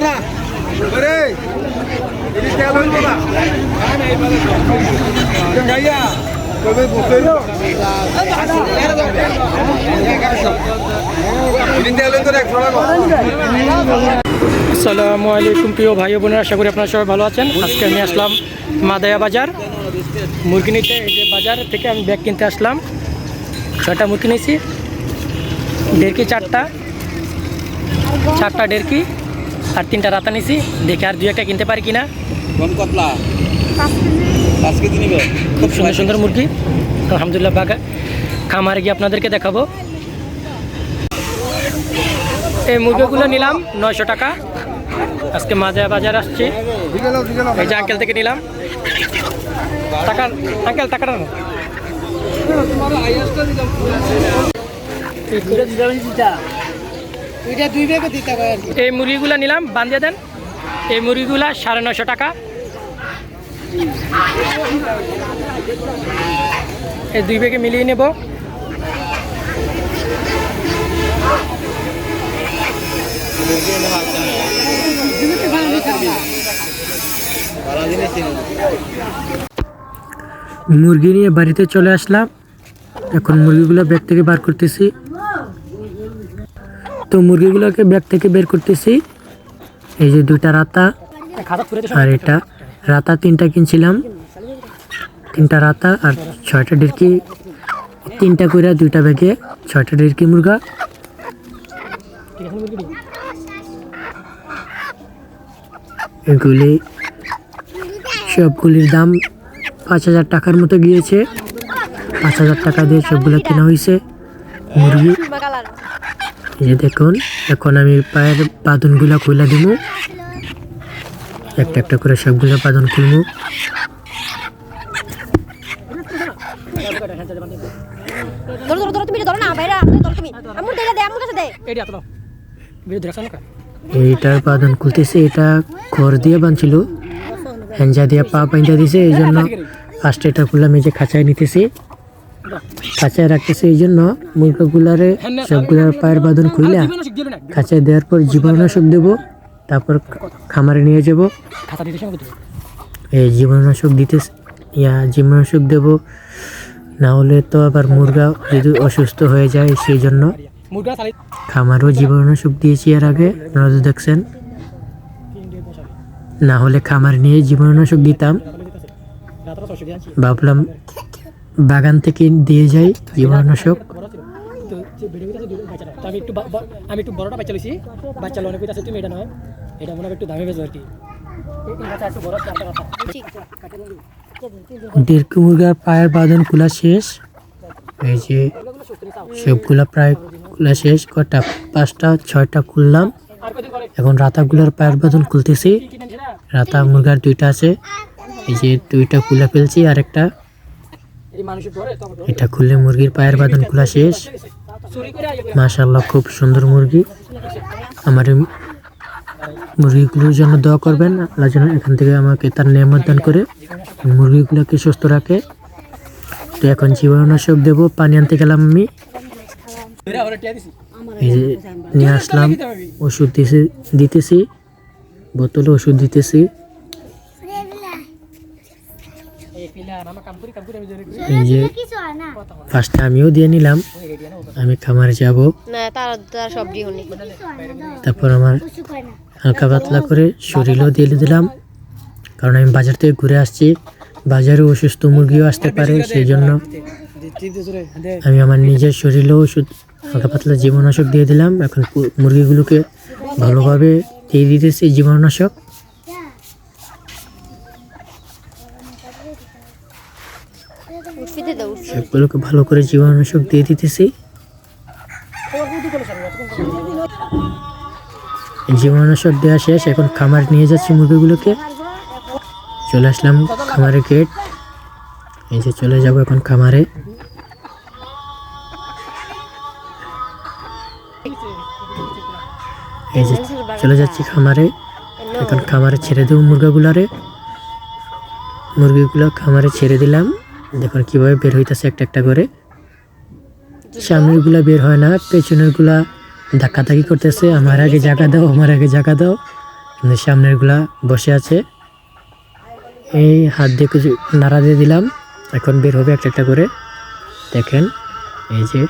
na একশো টাকা আসসালামু আলাইকুম প্রিয় ভাই বোনেরা, আশা করি আপনারা সবাই ভালো আছেন। আজকে আমি আসলাম মাদায়া বাজার মুরগি নিতে এই যে বাজার থেকে আমি ব্যাগ কিনতে আসলাম। ছয়টা মুরগি নিয়েছি। দেড়কি চারটা। চারটা দেড়কি আর তিনটা রাতা নিয়েছি দেখে আর দুই একটা কিনতে পারি কিনা। কতলা? খুব সুন্দর সুন্দর মুরগি। আলহামদুলিল্লাহ বাগা খামারে গিয়ে আপনাদেরকে দেখাবো। এই মুরগিগুলো নিলাম নয়শো টাকা। আজকে মাদায়া বাজার আসছি। এই যে আঙ্কেল থেকে নিলাম। টাকা আঙ্কেল টাকাটা এই মুরগিগুলো নিলাম, বান্ধিয়ে দেন। এই মুরগিগুলা সাড়ে নশো টাকা। এই দুই ব্যাগে মিলিয়ে নেব। মুরগি নিয়ে বাড়িতে চলে আসলাম। এখন মুরগিগুলো ব্যাগ থেকে বার করতেছি। তো মুরগিগুলোকে ব্যাগ থেকে বের করতেছি। এই যে দুইটা রাতা আর এটা। রাতা তিনটা কিনছিলাম। তিনটা রাতা আর ছয়টা ডিরকি। তিনটা কইরা দুইটা ব্যাগে, ছয়টা ডিরকি মুরগা। এগুলি সবগুলির দাম পাঁচ হাজার টাকার মতো গিয়েছে। পাঁচ হাজার টাকা দিয়ে সবগুলো কেনা হয়েছে মুরগি এই যে দেখুন এখন আমি পায়ের বাঁধনগুলো খুলে দিব। একটা একটা করে সবগুলো বাঁধন খুলবো। ধরো ধরো ধরো তুমি এটা ধরো না বাইরে ধরো তুমি। আমুর দে দে আমুর কাছে দে। এইটার বাঁধন খুলতেছে এটা ঘর দিয়ে বাঁধছিল। হ্যাঞ্জা দিয়ে পা বাইন্দা দিছে এই জন্য ফার্স্টে এটা খুললাম এই যে খাঁচায় নিতেছি। খাঁচায় রাখতেছে এই জন্য মুরগাগুলারে সবগুলার পায়ের বাঁধন খুইলা খাঁচায় দেওয়ার পর জীবাণুনাশক দেবো, তারপর খামারে নিয়ে যাব। এই জীবাণুনাশক দিতে ইয়া জীবাণুনাশক দেবো, না হলে তো আবার মুরগা যদি অসুস্থ হয়ে যায় সেই জন্য খামারও জীবাণুনাশক দিয়েছি এর আগে তো দেখছেন। না হলে খামার নিয়ে জীবাণুনাশক দিতাম। ভাবলাম বাগান থেকে দিয়ে যাই জীবাণুনাশক। আমি একটু বা- বা- আমি একটু বড়টা বাচ্চা লইছি। বাচ্চা লোনে কইতাছে তুমি এটা নয় এটা মনে একটু দামে বেচো আর কি মুরগার পায়ের বাঁধন খোলা শেষ। এই যে সবগুলা প্রায় খোলা শেষ। কটা পাঁচটা ছয়টা খুললাম। এখন রাতাগুলোর পায়ের বাঁধন খুলতেছি। রাতা মুরগার দুইটা আছে। এই যে দুইটা খুলে ফেলছি আর একটা এই মানুষের ধরে তো আমার এটা খুললে মুরগির পায়ের বাঁধন খোলা শেষ। মাশাল্লাহ খুব সুন্দর মুরগি। আমার মুরগিগুলোর জন্য দোয়া করবেন। আল্লাহ যেন এখান থেকে আমাকে তার নিয়ামত দান করে মুরগিগুলোকে সুস্থ রাখে। তো এখন জীবাণুনাশক দেবো পানি আনতে গেলাম আমি। নিয়ে আসলাম ওষুধ দিতে দিতেছি বোতলে ওষুধ দিতেছি। এই যে ফার্স্টে আমিও দিয়ে নিলাম। আমি খামারে যাব। তারপর আমার হালকা পাতলা করে শরীরও দিয়ে দিলাম। কারণ আমি বাজার থেকে ঘুরে আসছি। বাজারে অসুস্থ মুরগিও আসতে পারে সেই জন্য আমি আমার নিজের শরীরেও ওষুধ হালকা পাতলা জীবাণুনাশক দিয়ে দিলাম। এখন মুরগিগুলোকে ভালোভাবে দিয়ে দিতেছি জীবাণুনাশক দাও ভালো করে জীবাণুনাশক দিয়ে দিতেছি। জীবাণুনাশক দেওয়া শেষ, এখন খামার নিয়ে যাচ্ছি মুরগিগুলোকে। চলে আসলাম খামারের গেট এই যে চলে যাব এখন খামারে। এই যে চলে যাচ্ছি খামারে। এখন খামারে ছেড়ে দেবো মুরগাগুলারে। মুরগিগুলো খামারে ছেড়ে দিলাম। দেখুন কীভাবে বের হইতেছে একটা একটা করে। সামনেরগুলা বের হয় না, পেছনেরগুলা ধাক্কাধাক্কি করতেছে। আমার আগে জায়গা দাও, আমার আগে জায়গা দাও। কিন্তু সামনেরগুলা বসে আছে। এই হাত দিয়ে কিছু নাড়া দিয়ে দিলাম। এখন বের হবে একটা একটা করে। দেখেন, এই যে।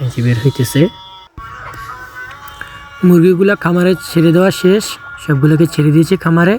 এই যে বের হইতেছে। মুরগিগুলা খামারে ছেড়ে দেওয়া শেষ। সবগুলোকে ছেড়ে দিয়েছে খামারে।